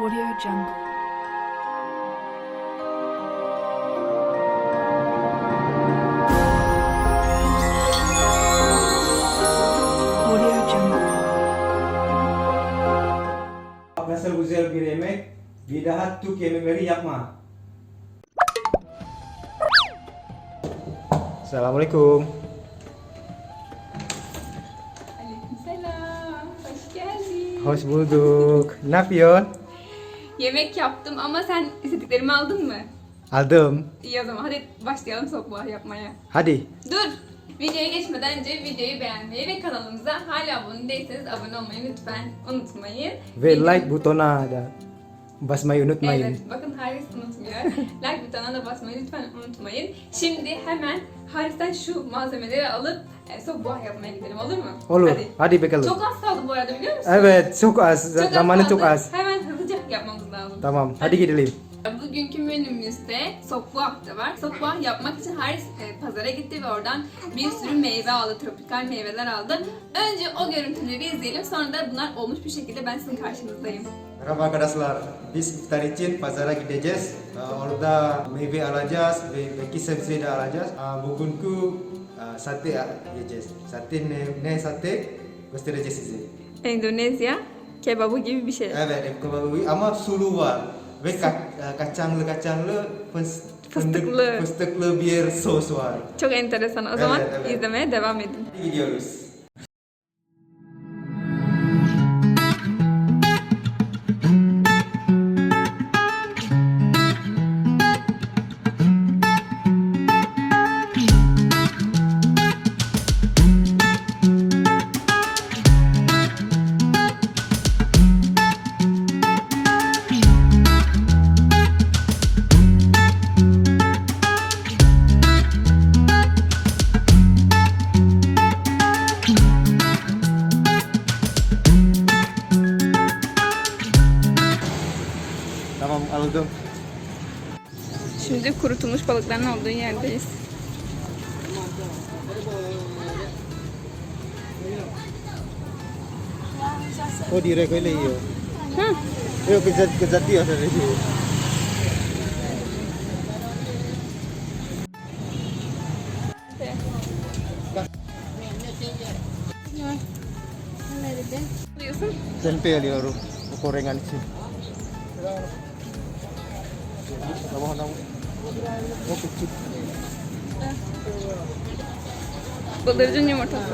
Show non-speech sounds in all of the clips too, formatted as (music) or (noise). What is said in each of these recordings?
Audio Jungle. Audio Jungle. Nasıl güzel bir yemek. Bir daha Türk yemekleri yapma. Assalamualaikum. Aleykümselam. Hoş geldin. Hoş bulduk. Ne yapıyorsun? Yemek yaptım ama sen istediklerimi aldın mı? Aldım. İyi o zaman hadi başlayalım soğuk yapmaya. Hadi. Dur! Videoya geçmeden önce videoyu beğenmeyi ve kanalımıza hala abone değilseniz abone olmayı lütfen unutmayın. Ve Video- like butonuna da basmayı unutmayın. Evet, bakın Haris unutmuyor. (laughs) like butonuna da basmayı lütfen unutmayın. Şimdi hemen Haris'ten şu malzemeleri alıp e, yapmaya gidelim olur mu? Olur. Hadi. Hadi bakalım. Çok az kaldı bu arada biliyor musun? Evet, çok az. Çok az Zamanı çok kaldı. az. Hemen hızlıca yapmamız lazım. Tamam, hadi gidelim. Bugünkü menümüzde sokbuak da var. Sokbuak yapmak için Haris e, pazara gitti ve oradan bir sürü meyve aldı, tropikal meyveler aldı. Önce o görüntüleri izleyelim sonra da bunlar olmuş bir şekilde ben sizin karşınızdayım. Merhaba arkadaşlar. Biz iftar için pazara gideceğiz. Ee, Orada meyve alacağız ve belki sebze de alacağız. Bugünkü sate yiyeceğiz. Sate ne, ne sate göstereceğiz size. Endonezya kebabı gibi bir şey. Evet, ev kebabı ama sulu var. Ve ka- e, kacanglı kacanglı fıs- Fıstıklı. fıstıklı bir sos var. Çok enteresan. O zaman Evet, evet. izlemeye devam edin. Gidiyoruz. Olduğu yerdeyiz. Oh direct öyle yiyor. Hı. Yok kızat kızatıyor öyle yiyor. Diyorsun. Tempe alıyorum. Bu gorengan için. Tamam tamam. O küçük. Bıldırcın yumurtası.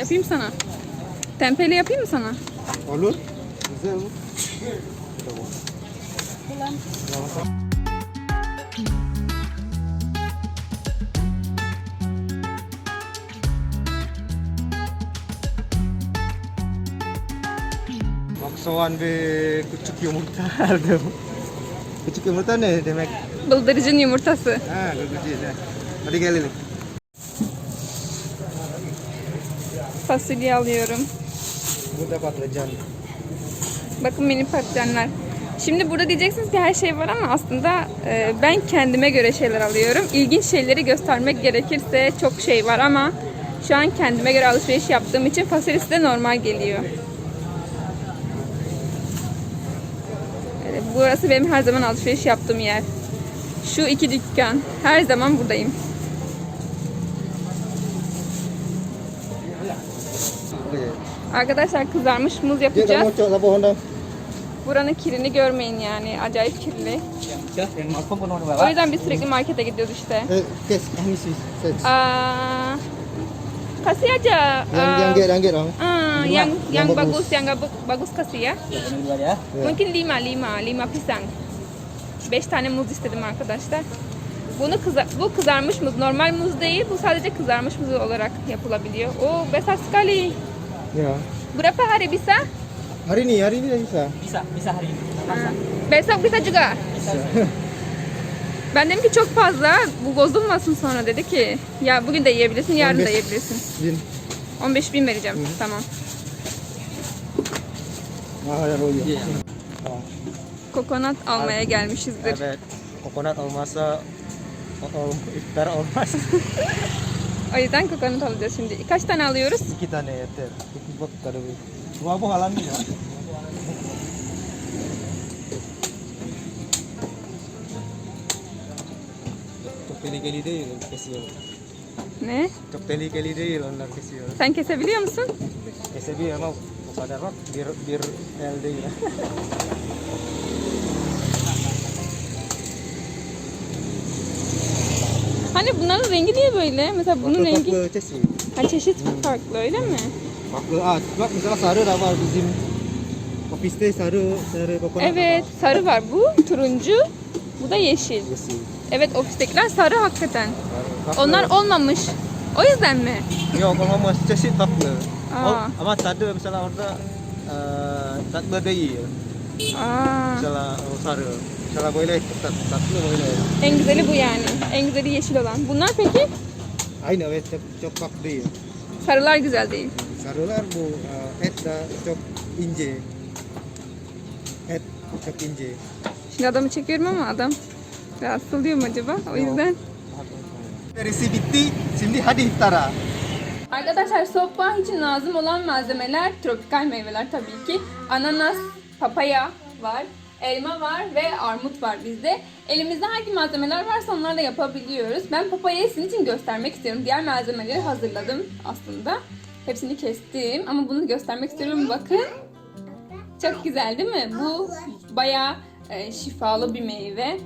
Yapayım sana. Tempeli yapayım mı sana? Olur. Güzel olur. Tamam. Soğan ve küçük yumurta (laughs) aldım. Küçük yumurta ne demek? Bıldırcın yumurtası. Ha, ya. Hadi gelelim. Fasulye alıyorum. Burada patlıcan. Bakın mini patlıcanlar. Şimdi burada diyeceksiniz ki her şey var ama aslında e, ben kendime göre şeyler alıyorum. İlginç şeyleri göstermek gerekirse çok şey var ama şu an kendime göre alışveriş yaptığım için fasulyesi de normal geliyor. Evet, burası benim her zaman alışveriş yaptığım yer. Şu iki dükkan. Her zaman buradayım. Arkadaşlar kızarmış muz yapacağız. Buranın kirini görmeyin yani. Acayip kirli. O yüzden biz sürekli markete gidiyoruz işte. Aa, kasih aja. Yang Aa, yang get, yang get yang Yang yang bagus. bagus, yang bagus, kasih ya. Mungkin lima, lima, lima pisang. Beş tane muz istedim arkadaşlar. Bunu kıza bu kızarmış muz. Normal muz değil. Bu sadece kızarmış muz olarak yapılabiliyor. O besar sekali. Ya. Berapa hari bisa? Hari ini, hari ini bisa. Bisa, bisa hari ini. Besok bisa juga. Bisa. Ben dedim ki çok fazla bu bozulmasın sonra dedi ki ya bugün de yiyebilirsin yarın da 15. yiyebilirsin. Jin. 15 bin vereceğim. Tamam. Ah, ya kokonat almaya Abi, gelmişizdir. Evet. Kokonat olmazsa iftar olmaz. (laughs) o yüzden kokonat alacağız şimdi. Kaç tane alıyoruz? İki tane yeter. İki bak kadar bir. Bu bu halam ya. Çok tehlikeli değil kesiyor. Ne? Çok tehlikeli değil onlar kesiyor. Sen kesebiliyor musun? Kesebiliyorum ama o kadar bak bir, bir el değil. Hani bunların rengi niye böyle? Mesela bunun rengi Farklı kesin. ha, çeşit farklı öyle mi? Farklı. Ah, bak mesela sarı da var bizim ofiste sarı, sarı kokonat Evet var. sarı var bu turuncu bu da yeşil. Yeşil. Evet ofistekiler sarı hakikaten. Farklı. Onlar olmamış. O yüzden mi? Yok olmamış çeşit farklı. Aa. O, ama tadı mesela orada eee tatlı değil. Aa, Mesela o sarı. Mesela böyle tat, tatlı böyle. en güzeli bu yani. En güzeli yeşil olan. Bunlar peki? Aynı evet çok, çok farklı değil. Sarılar güzel değil. Sarılar bu et de çok ince. Et çok ince. Şimdi adamı çekiyorum ama adam rahatsız oluyor mu acaba? O yüzden. Verisi bitti. Şimdi hadi iftara. Arkadaşlar sopa için lazım olan malzemeler tropikal meyveler tabii ki. Ananas, papaya var, elma var ve armut var bizde. Elimizde hangi malzemeler varsa onlarla yapabiliyoruz. Ben papayayı sizin için göstermek istiyorum. Diğer malzemeleri hazırladım aslında. Hepsini kestim ama bunu göstermek istiyorum. Bakın. Çok güzel değil mi? Bu bayağı e, şifalı bir meyve.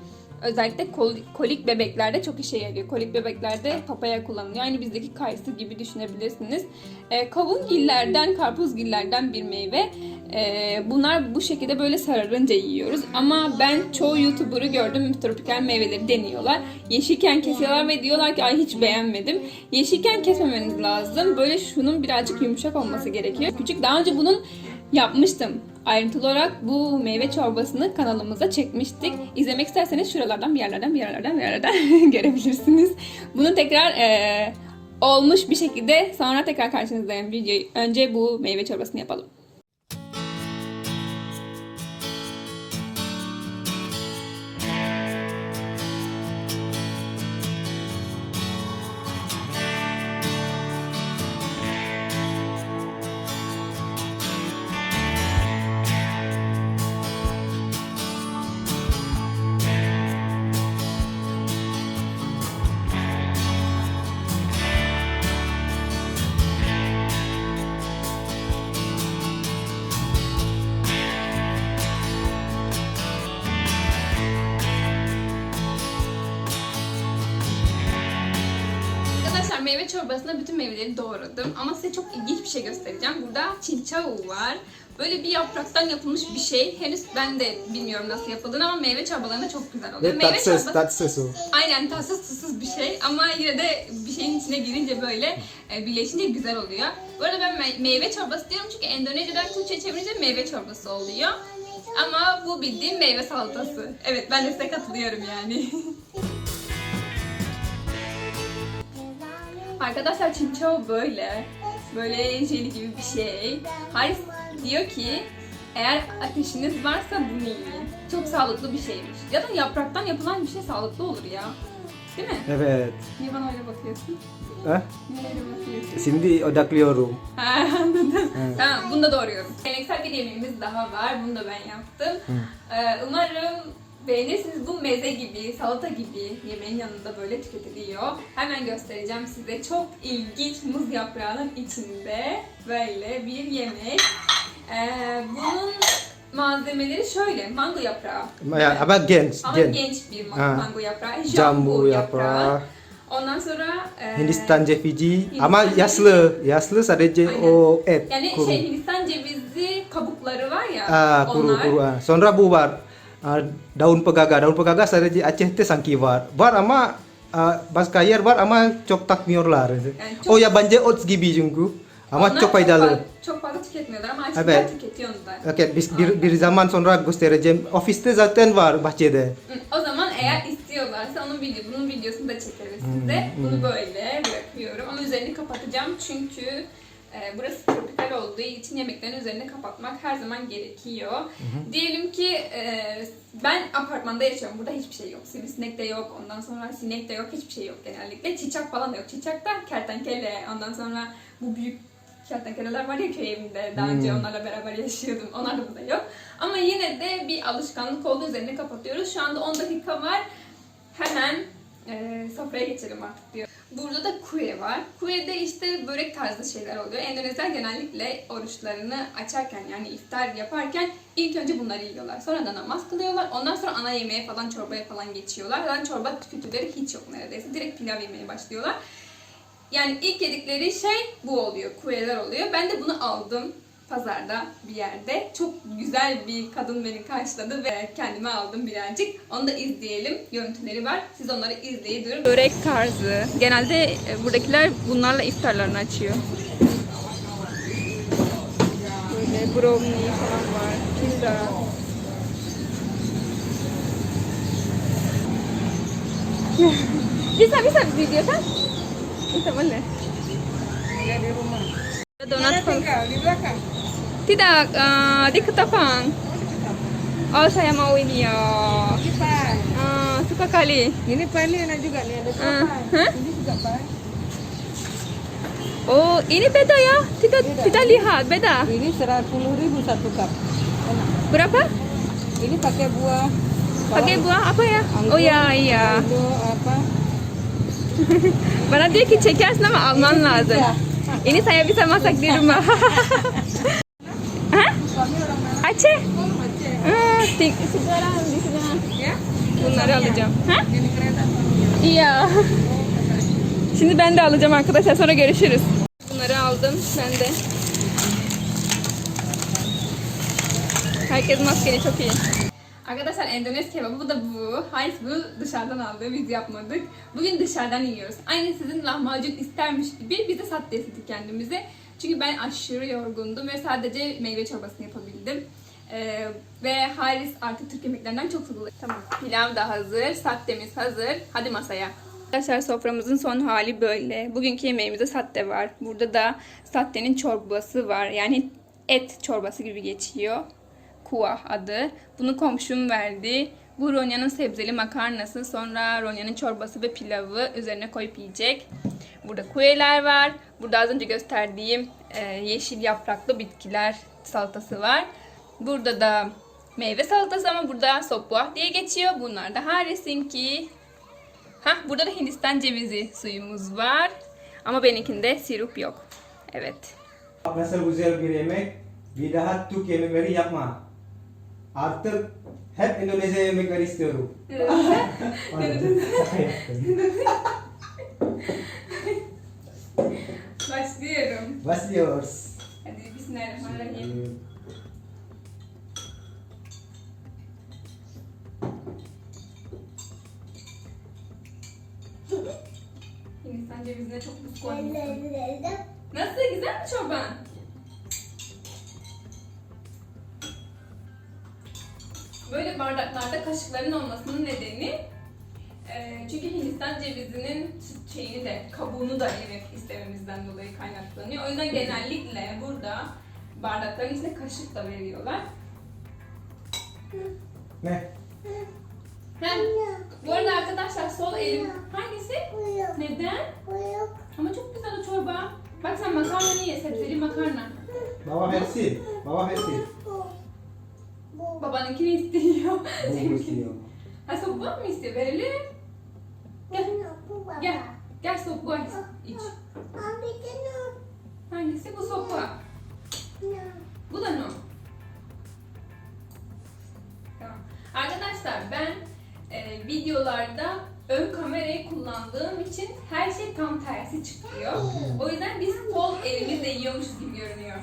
Özellikle kol- kolik bebeklerde çok işe yarıyor. Kolik bebeklerde papaya kullanılıyor. Aynı bizdeki kayısı gibi düşünebilirsiniz. E, kavungillerden, karpuzgillerden bir meyve. E, bunlar bu şekilde böyle sararınca yiyoruz. Ama ben çoğu YouTuber'ı gördüm tropikal meyveleri deniyorlar. Yeşilken kesiyorlar ve diyorlar ki ay hiç beğenmedim. Yeşilken kesmemeniz lazım. Böyle şunun birazcık yumuşak olması gerekiyor. Küçük daha önce bunun yapmıştım. Ayrıntılı olarak bu meyve çorbasını kanalımıza çekmiştik. İzlemek isterseniz şuralardan bir yerlerden bir yerlerden bir yerlerden (laughs) görebilirsiniz. Bunu tekrar eee, olmuş bir şekilde sonra tekrar karşınızdayım videoyu. Önce bu meyve çorbasını yapalım. Meyve çorbasına bütün meyveleri doğradım ama size çok ilginç bir şey göstereceğim. Burada çinçao var. Böyle bir yapraktan yapılmış bir şey. Henüz ben de bilmiyorum nasıl yapıldığını ama meyve çorbalarında çok güzel oluyor. meyve çorbası tatsız o. aynen tatsız tuzsuz bir şey ama yine de bir şeyin içine girince böyle e, birleşince güzel oluyor. Bu arada ben me- meyve çorbası diyorum çünkü Endonezya'dan Türkçe çevirince meyve çorbası oluyor. Ama bu bildiğim meyve salatası. Evet ben de size katılıyorum yani. (laughs) Arkadaşlar çinçao böyle. Böyle jeli gibi bir şey. Haris diyor ki eğer ateşiniz varsa bunu yiyin. Çok sağlıklı bir şeymiş. Ya da yapraktan yapılan bir şey sağlıklı olur ya. Değil mi? Evet. Niye bana öyle bakıyorsun? Hah? Niye öyle bakıyorsun? Şimdi odaklıyorum. Ha, anladım. Tamam bunu da doğruyorum. Geleneksel bir yemeğimiz daha var. Bunu da ben yaptım. Ee, umarım beğenirsiniz. Bu meze gibi, salata gibi yemeğin yanında böyle tüketiliyor. Hemen göstereceğim size. Çok ilginç muz yaprağının içinde böyle bir yemek. Ee, bunun malzemeleri şöyle. Mango yaprağı. Ya, ama genç, Ama genç. genç bir ma- Ha. mango yaprağı. Jambu yaprağı. Ondan sonra e, Hindistan cevizi ama yaşlı, yaşlı sadece Aynen. o et Yani kuru. şey Hindistan cevizi kabukları var ya. Ah, kuru onlar. kuru. Sonra bu var. Ah, daun pegaga. Daun pegaga sadece Aceh te sanki var. Var ama ah, başka yer var ama çok takmıyorlar. çok- O yabancı ot gibi çünkü. Ama Onlar çok faydalı. Çok, çok fazla tüketmiyorlar ama açıkçası Evet. tüketiyorlar. Okay, bir, bir, bir zaman sonra göstereceğim. Ofiste zaten var bahçede. Hı, O zaman eğer istiyorlarsa onun video, bunun videosunu da çekeriz size. Bunu böyle bırakıyorum ama üzerini kapatacağım çünkü e, burası tropikal olduğu için yemeklerin üzerini kapatmak her zaman gerekiyor. Diyelim ki e, ben apartmanda yaşıyorum. Burada hiçbir şey yok. Sivrisinek de yok. Ondan sonra sinek de yok. Hiçbir şey yok genellikle. Çiçek falan da yok. Çiçek de kertenkele. Ondan sonra bu büyük kertenkeleler var ya köy evinde. Daha önce onlarla beraber yaşıyordum. Onlar da burada yok. Ama yine de bir alışkanlık olduğu üzerine kapatıyoruz. Şu anda 10 dakika var. Hemen Ee, sofraya geçelim artık diyor. Burada da kuye var. Kuye'de işte börek tarzı şeyler oluyor. Endonezler genellikle oruçlarını açarken yani iftar yaparken ilk önce bunları yiyorlar. Sonra da namaz kılıyorlar. Ondan sonra ana yemeğe falan çorbaya falan geçiyorlar. Yani çorba kültürleri hiç yok neredeyse. Direkt pilav yemeye başlıyorlar. Yani ilk yedikleri şey bu oluyor. Kuyeler oluyor. Ben de bunu aldım pazarda bir yerde. Çok güzel bir kadın beni karşıladı ve kendime aldım birazcık. Onu da izleyelim. Görüntüleri var. Siz onları izleyin durun. Börek tarzı. Genelde e, buradakiler bunlarla iftarlarını açıyor. Böyle brownie falan var. Pizza. (laughs) bisa bisa video kan? Bisa? Donat tinggal di belakang. Tidak, eh, di Ketapang. Oh, saya mau ini ya. Eh, suka kali. Ini pan ini enak juga nih ada pan. hah? Ini juga pan. Oh, ini beda ya? Tidak, Beda. tidak lihat, beda. Ini seratus ribu satu cup. Enak. Berapa? Ini pakai buah. Pakai buah apa ya? Anggur, Oh ya, iya. Itu apa? Bana diyor ki çekersin ama alman lazım. Ya. Ini saya bisa masak di rumah. (laughs) Hah? Aceh? Di sana. Ya. Bunları alacağım. Suaminya. İyi. Şimdi ben de alacağım arkadaşlar. Sonra görüşürüz. Bunları aldım. Ben de. Herkes maskeli çok iyi. Arkadaşlar Endonez kebabı da bu. Hayır bu dışarıdan aldığı biz yapmadık. Bugün dışarıdan yiyoruz. Aynı sizin lahmacun istermiş gibi biz de satte istedik kendimize. Çünkü ben aşırı yorgundum ve sadece meyve çorbasını yapabildim. Ee, ve Haris artık Türk yemeklerinden çok sıkıldı. Tamam. Pilav da hazır, sattemiz hazır. Hadi masaya. Arkadaşlar soframızın son hali böyle. Bugünkü yemeğimizde satte var. Burada da sattenin çorbası var. Yani et çorbası gibi geçiyor. Kuah adı. Bunu komşum verdi. Bu Ronya'nın sebzeli makarnası, sonra Ronya'nın çorbası ve pilavı üzerine koyup yiyecek. Burada kuyeler var. Burada az önce gösterdiğim e, yeşil yapraklı bitkiler salatası var. Burada da meyve salatası ama burada sopuah diye geçiyor. Bunlar da Haris'inki. Hah burada da Hindistan cevizi suyumuz var. Ama benimkinde sirup yok. Evet. Nasıl güzel bir yemek, bir daha Türk yemekleri yapma. Artık hep Endonezya yemekleri istiyorum. (laughs) Başlıyorum. Başlıyoruz. Hadi bismillahirrahmanirrahim. (laughs) Hindistan cevizine çok buz koymuşsun. Nasıl? Güzel mi çorban? Böyle bardaklarda kaşıkların olmasının nedeni e, çünkü Hindistan cevizinin şeyini de kabuğunu da yemek istememizden dolayı kaynaklanıyor. O yüzden genellikle burada bardakların içine kaşık da veriyorlar. Ne? Hem, bu arada arkadaşlar sol elim hangisi? Neden? Ama çok güzel o çorba. Bak sen makarnanı ye, sebzeli makarna. Bawa versi, bawa versi. Babanınkini istiyor. (laughs) Bu istiyor. Ha sopa mı istiyor? Verelim. Gel, gel. Gel sopa iç. Hangisi? Bu sopa. Bu da ne? Tamam. Arkadaşlar ben e, videolarda ön kamerayı kullandığım için her şey tam tersi çıkıyor. O yüzden biz sol elimizle yiyormuşuz gibi görünüyor.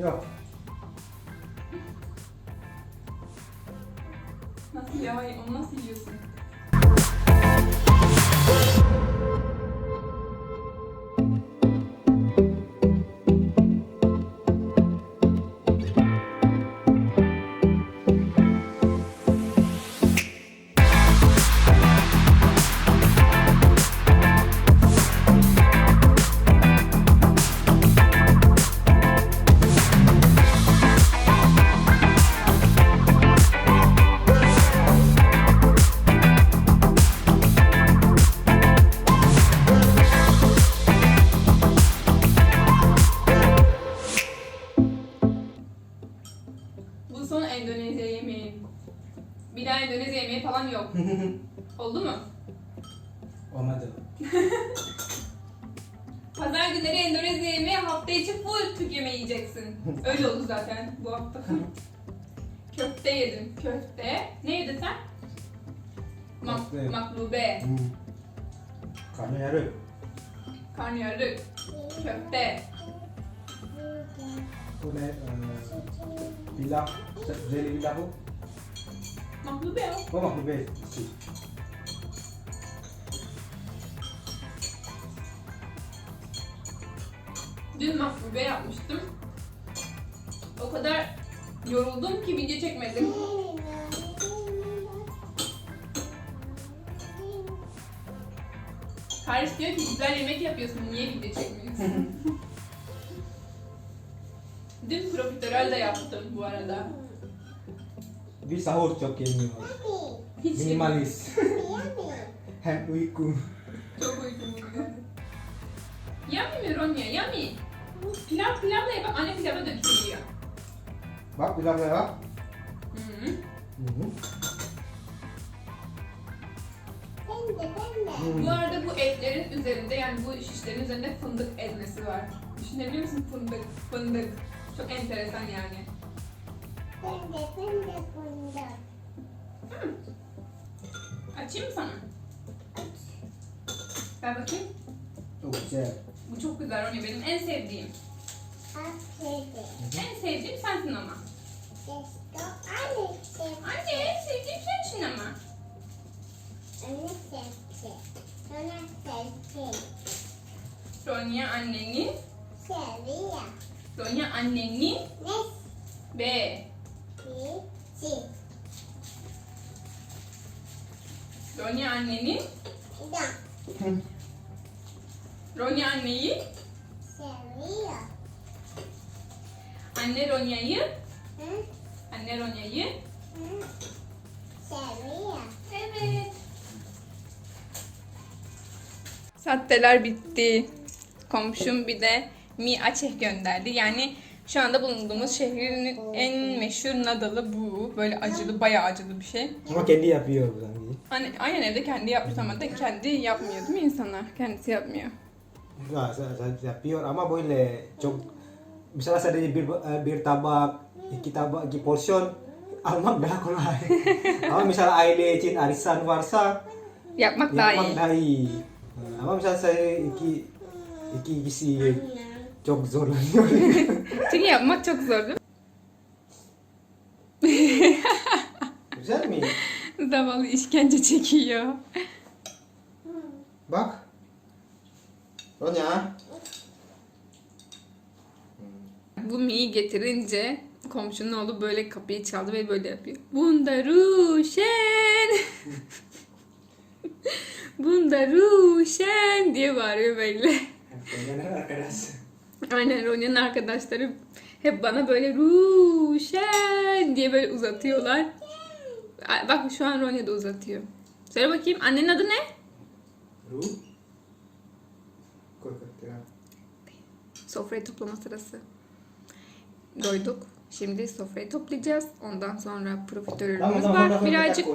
Yok. Bir daha Endonezya yemeği falan yok. (laughs) Oldu mu? Olmadı. (laughs) Pazar günleri Endonezya yemeği hafta içi full Türk yemeği yiyeceksin. Öyle oldu zaten bu hafta. (laughs) köfte yedim. Köfte. Ne yedin sen? Mak Köfte. maklube. Karnı yarık. Karnıyarık. Köfte. Bu ne? Pilav. Jeli pilav bu. Maklube o. Bu mah bu Dün maklube yapmıştım. O kadar yoruldum ki video çekmedim. Paris diyor ki güzel yemek yapıyorsun niye video çekmiyorsun? (laughs) Dün profiterol de yaptım bu arada. Bir sahur çok yemiyor. Hiç Minimalis. Hem uyku. Çok uykum. Yummy mi Ronya? Yummy. Pilav pilavla yap. Anne pilava döküyor. Bak pilav ya. Hı -hı. Hı hı. Bu arada bu etlerin üzerinde yani bu şişlerin üzerinde fındık ezmesi var. Düşünebiliyor musun fındık? Fındık. Çok enteresan yani. Açayım mı sana? Ver bakayım. Çok güzel. Bu çok güzel Ronya benim en sevdiğim. En sevdiğim sensin ama. Anne en sevdiğim sensin ama. Ronya annenin, Ronya annenin B. Ronya annenin, Ronya anneyi, anne Ronya'yı, anne Ronya'yı. Evet. Satteler bitti. Komşum bir de mi açeh gönderdi. Yani şu anda bulunduğumuz şehrin en meşhur nadalı bu. Böyle acılı, bayağı acılı bir şey. Ama kendi yapıyor bu sanki. Hani aynen evde kendi yapmış ama da kendi yapmıyor değil mi insanlar? Kendisi yapmıyor. Saya yapıyor ama böyle çok misalnya saya bir, bir tabak, iki tabak, iki porsiyon almak daha kolay. (laughs) ama misalnya aile için arisan varsa Yapmak daha yapmak iyi. daha iyi. Ama misalnya saya iki iki kişi çok zorlanıyor. (laughs) Çünkü yapmak çok zor değil (laughs) Güzel mi? mi? Zavallı işkence çekiyor. Bak. Ronya. Bu mi'yi getirince komşunun oğlu böyle kapıyı çaldı ve böyle yapıyor. Bunda Ruşen. (laughs) Bunda Ruşen diye bağırıyor böyle. Ronya arkadaş. (laughs) Aynen Ronya'nın arkadaşları hep bana böyle Ruşen diye böyle uzatıyorlar. Bak şu an Ronya da uzatıyor. Söyle bakayım annenin adı ne? Ru. Sofrayı toplama sırası. Doyduk. Şimdi sofrayı toplayacağız. Ondan sonra profiterolümüz var. Birazcık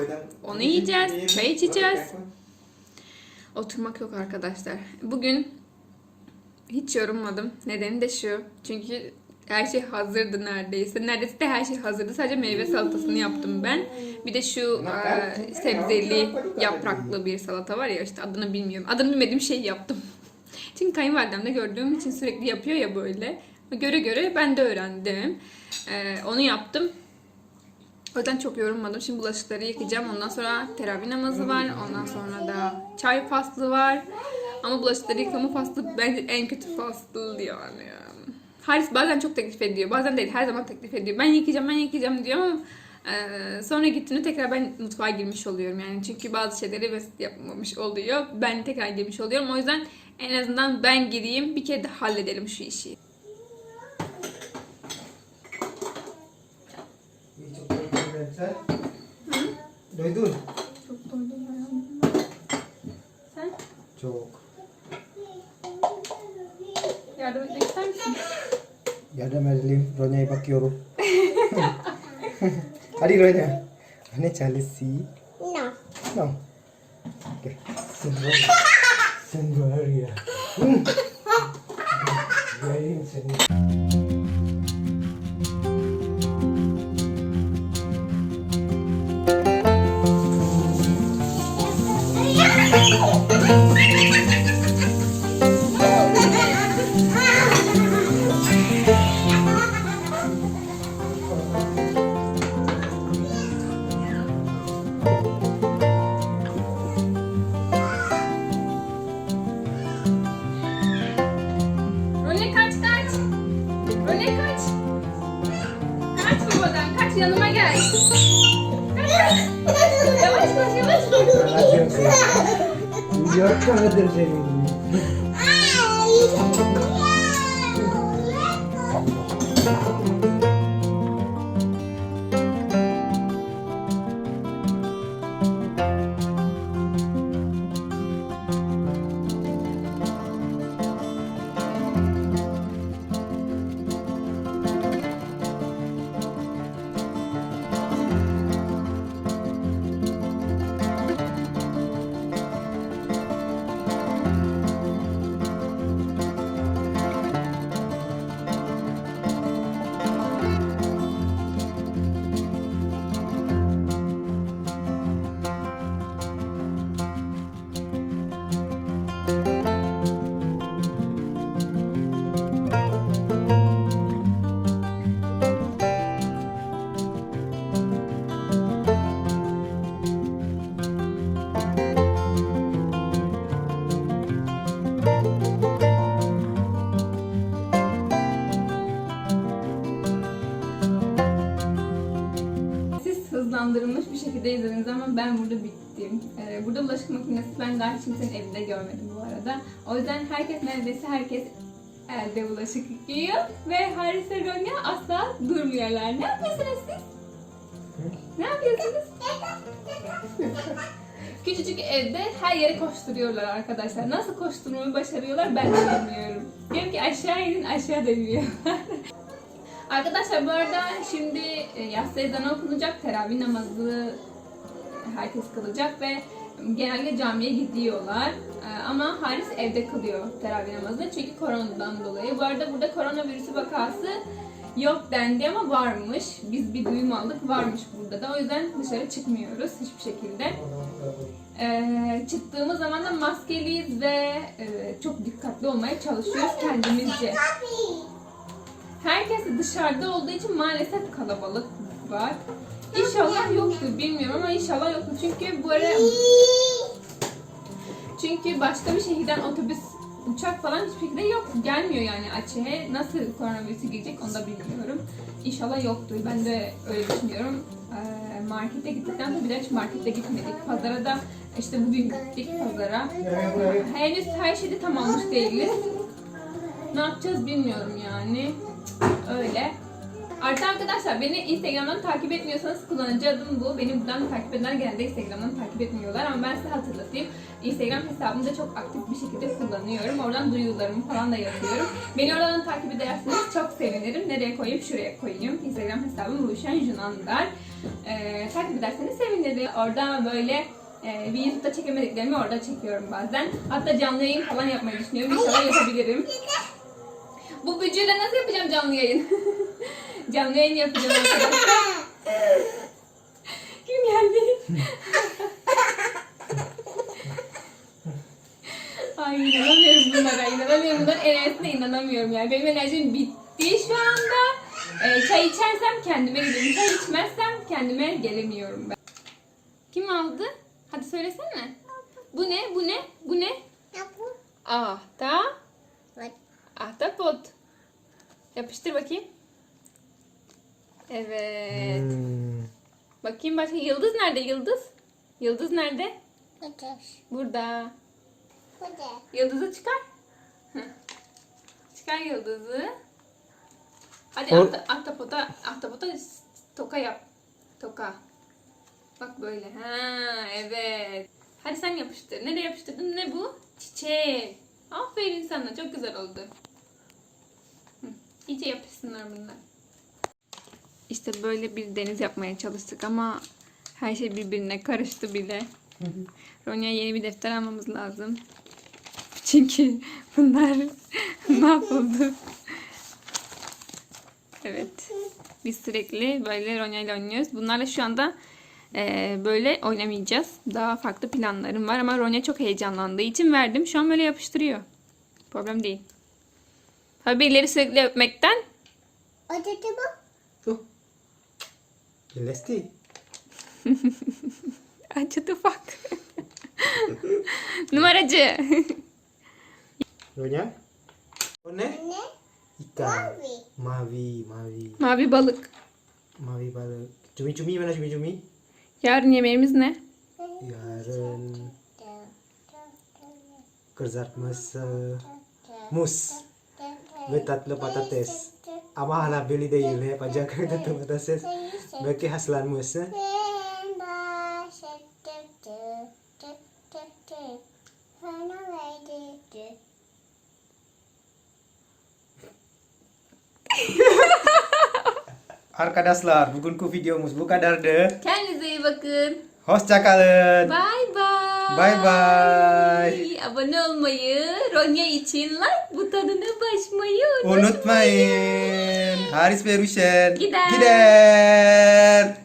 onu yiyeceğiz, çay içeceğiz. Oturmak yok arkadaşlar. Bugün hiç yorulmadım. Nedeni de şu. Çünkü her şey hazırdı neredeyse. Neredeyse de her şey hazırdı. Sadece meyve salatasını yaptım ben. Bir de şu e, sebzeli yapraklı bir salata var ya işte adını bilmiyorum. Adını bilmediğim şey yaptım. (laughs) Çünkü kayınvalidemde gördüğüm için sürekli yapıyor ya böyle. Göre göre ben de öğrendim. E, onu yaptım. O yüzden çok yorulmadım. Şimdi bulaşıkları yıkayacağım. Ondan sonra teravih namazı var. Ondan sonra da çay faslı var. Ama bulaşıkları yıkama faslı bence en kötü faslı diyor yani. Haris bazen çok teklif ediyor. Bazen değil her zaman teklif ediyor. Ben yıkayacağım ben yıkayacağım diyor ama e, sonra gittiğinde tekrar ben mutfağa girmiş oluyorum yani. Çünkü bazı şeyleri basit yapmamış oluyor. Ben tekrar girmiş oluyorum. O yüzden en azından ben gireyim bir kere de halledelim şu işi. Çok doydun sen. Doydun. Çok doydum Sen Çok. Yardım etmek ister misin? Yardım edelim. Ronya'ya bakıyorum. Hadi Ronya. Anne çalışsın. No. No. Okay. Sen var, (laughs) sen var ya. Hmm. Benim seni. Siz hızlandırılmış bir şekilde izlediniz ama ben burada bittim. Ee, burada bulaşık makinesi ben daha kimsenin evinde görmedim bu arada. O yüzden herkes neredeyse herkes elde bulaşık yıkıyor ve Haris ve Ronya asla durmuyorlar. Ne yapıyorsunuz siz? Ne yapıyorsunuz? Küçücük evde her yere koşturuyorlar arkadaşlar. Nasıl koşturmayı başarıyorlar ben de bilmiyorum. Diyorum ki aşağı inin aşağı dönüyorlar. (laughs) Arkadaşlar bu arada şimdi e, yatsı ezanı okunacak, teravih namazı herkes kılacak ve genelde camiye gidiyorlar. E, Ama Haris evde kılıyor teravih namazını çünkü koronadan dolayı. Bu arada burada koronavirüsü vakası yok dendi ama varmış. Biz bir duyum aldık varmış burada da. O yüzden dışarı çıkmıyoruz hiçbir şekilde. E, çıktığımız zaman da maskeliyiz ve çok dikkatli olmaya çalışıyoruz kendimizce. Herkes dışarıda olduğu için maalesef kalabalık var. İnşallah yoktur bilmiyorum ama inşallah yoktur. Çünkü bu ara çünkü başka bir şehirden otobüs, uçak falan hiçbir şekilde yok. Gelmiyor yani Açık'a. Nasıl koronavirüsü gelecek onu da bilmiyorum. İnşallah yoktur. Ben de öyle düşünüyorum. Ee, markete gittikten sonra bir de hiç markete gitmedik. Pazara da işte bugün gittik pazara. Henüz her şeyde tam almış değiliz. Ne yapacağız bilmiyorum yani. Öyle. Artı arkadaşlar beni Instagram'dan takip etmiyorsanız kullanıcı adım bu. Beni buradan takip edenler genelde Instagram'dan takip etmiyorlar ama ben size hatırlatayım. Instagram hesabımı da çok aktif bir şekilde kullanıyorum. Oradan duyurularımı falan da yazıyorum. Beni oradan takip ederseniz çok sevinirim. Nereye koyayım? Şuraya koyayım. Instagram hesabım Ruşen Junandar. Ee, takip ederseniz sevinirim. Orada böyle e, bir YouTube'da çekemediklerimi orada çekiyorum bazen. Hatta canlı yayın falan yapmayı düşünüyorum. İnşallah yapabilirim. Bu bücüyle nasıl yapacağım canlı yayın? (laughs) canlı yayın yapacağım arkadaşlar. Kim geldi? (laughs) Ay inanamıyorum bunlara, inanamıyorum bunlara. Enerjisine inanamıyorum yani. Benim enerjim bitti şu anda. Ee, çay içersem kendime geliyorum. Çay içmezsem kendime gelemiyorum ben. Kim aldı? Hadi söylesene. Bu ne? Bu ne? Bu ne? Ahta. Ahtapot. Yapıştır bakayım. Evet. Hmm. Bakayım başka. Yıldız nerede? Yıldız? Yıldız nerede? Burada. Yıldızı çıkar. Çıkar yıldızı. Hadi O- ahta, ahtapota, ahtapota toka yap. Toka. Bak böyle. Ha evet. Hadi sen yapıştır. Nereye yapıştırdın? Ne bu? Çiçek. Aferin sana. Çok güzel oldu. İyice yapışsınlar bunlar. İşte böyle bir deniz yapmaya çalıştık ama her şey birbirine karıştı bile. Ronya yeni bir defter almamız lazım. Çünkü (laughs) bunlar (laughs) mahvoldu. Evet. Biz sürekli böyle Ronya ile oynuyoruz. Bunlarla şu anda eee, böyle oynamayacağız. Daha farklı planlarım var ama Ronya çok heyecanlandığı için verdim. Şu an böyle yapıştırıyor. Problem değil. Tabii birileri sürekli öpmekten Tuh. Celesti. acıdı (laughs) ufak. (laughs) Numaracı. Ronya? O ne? Ikan. Mavi, mavi. Mavi balık. Mavi balık. Cumi-cumi mana cumi-cumi? Yarın yemeğimiz ne? Yarın kızartması mus ve tatlı patates. Ama hala beli değil hep aja tatlı patates. Belki haslan mus. eh? Arkadaşlar bugünkü videomuz bu kadardı. Kendinize iyi bakın. Hoşçakalın. Bye bye. Bay bay. Abone olmayı, Ronya için like butonuna basmayı unutmayın. unutmayın. Haris ve Gider. Gider.